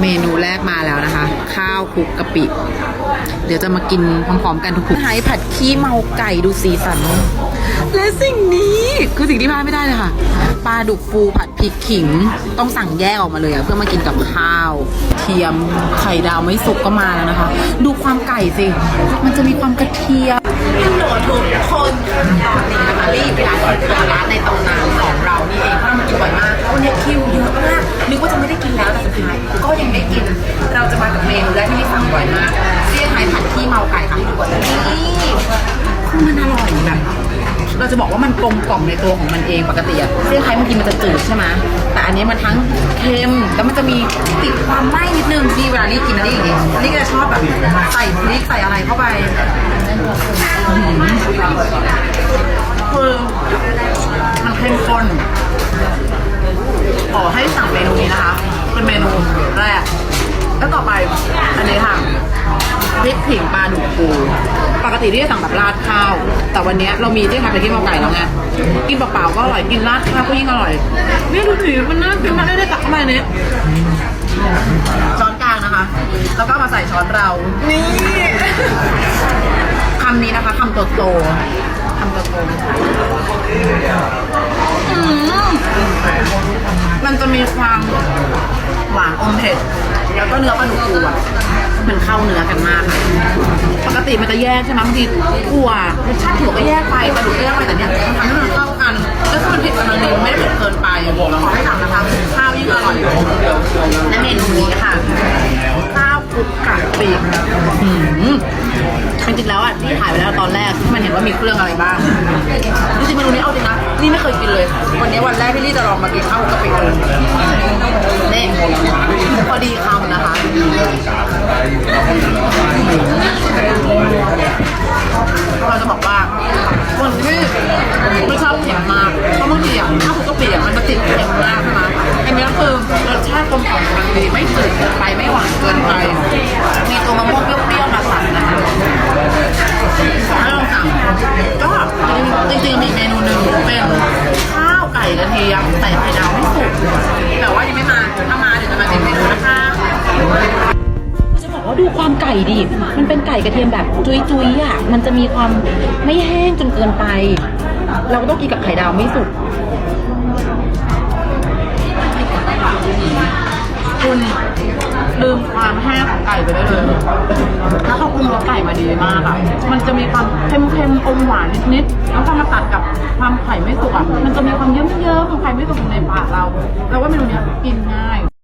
เมนูแรกมาแล้วนะคะ ข้าวคลุกกะปิ เดี๋ยวจะมากินพร้อมๆกันทุกๆไฮผัดขี้เมาไก่ดูสีสัน และสิ่งนี้คือสิ่งที่พลาดไม่ได้เลยค่ะปลาดุกฟูผัดพริกขิง ต้องสั่งแยกออกมาเลยอะเพื่อมากินกับข้าว เทียมไข่ดาวไม่สุกก็มาแล้วนะคะ ดูความไก่สิ มันจะมีความกระเทียมฮัลโหลทุกค มากนึกว่าจะไม่ได้กินแล้วแต่สุดท้ายก็ยังได้กิน เราจะมากับเมนูแรกที่นี่สั่งบ่อยมากเซี่ยงไฮ้ผัดขี้เมาไก่ค่ะให้ดูก่อนนี่คือมันอร่อยแบบเราจะบอกว่ามันกลมกล่อมในตัวของมันเองปกติอะเซี่ยงไฮ้มันกินมันจะจืดใช่ไหมแต่อันนี้มันทั้งเค็มแล้วมันจะมีติดความไหม้นิดนึงที่เวลานี่กินนนี้อย่างงี้นี่ก็จะชอบแบบใส่พริกใส่อะไรเข้าไปคือมันเข้มข้น ขอให้สั่งเมนูนี้นะคะ เป็นเมนูแรก แล้วต่อไปอันนี้ค่ะพริกผิงปลาดุกปู ปกติที่จะสั่งแบบราดข้าว แต่วันนี้เรามีที่ทำเป็นที่มาไก่แล้วไง กินเปล่าๆก็อร่อย กินราดข้าวก็ยิ่งอร่อย นี่ดูสิมันน่ากินมากได้ได้ตักเข้ามาเนี่ยช้อนกลางนะคะ แล้วก็มาใส่ช้อนเรา นี่คำนี้นะคะคำโตๆคำโตๆอื หวามเผ็ด แล้วก็เนื้อปลาดุกฟูอะมันเข้าเนื้อกันมาก ปกติมันจะแยกใช่ไหมบางทีถั่วรสชาติถั่วก็แยกไปปลาดุกก็แยกไปแต่เนี้ยมันทำให้มันเข้ากันแล้วก็มันเผ็ดกำลังดีไม่ได้เผ็ดเกินไปขอให้ทำนะคะข้าวยิ่งอร่อยและเมนูนี้ค่ะข้าวคลุกกะปิหืมจริงๆแล้วอะที่ถ่ายไปแล้วตอนแรกที่มันเห็นว่ามีเครื่องอะไรบ้างจริงๆเมนูนี้เอาจริงนะนี่ไม่เคยกินเลย วันนี้วันแรกที่ลี่จะลองมากินข้าวกะปิเลยามใส่ไข่ดาวไม่สุกแต่ว่ายังไม่มาถ้ามาเดี๋ยวจะมาเป็นเมนูนะคะจะบอกว่าดูความไก่ดิ มันเป็นไก่กระเทียมแบบจุยๆอะ มันจะมีความไม่แห้งจนเกินไป เราก็ต้องกินกับไข่ดาวไม่สุก ไปได้เลยแล้วเขาปรุงรสไก่มาดีมากอะ มันจะมีความเค็มๆอมหวานนิดๆ แล้วพอมาตัดกับความไข่ไม่สุกอะ มันจะมีความเยิ้มๆของไข่ไม่สุกอยู่ในปากเรา แล้วว่าเมนูเนี้ยกินง่าย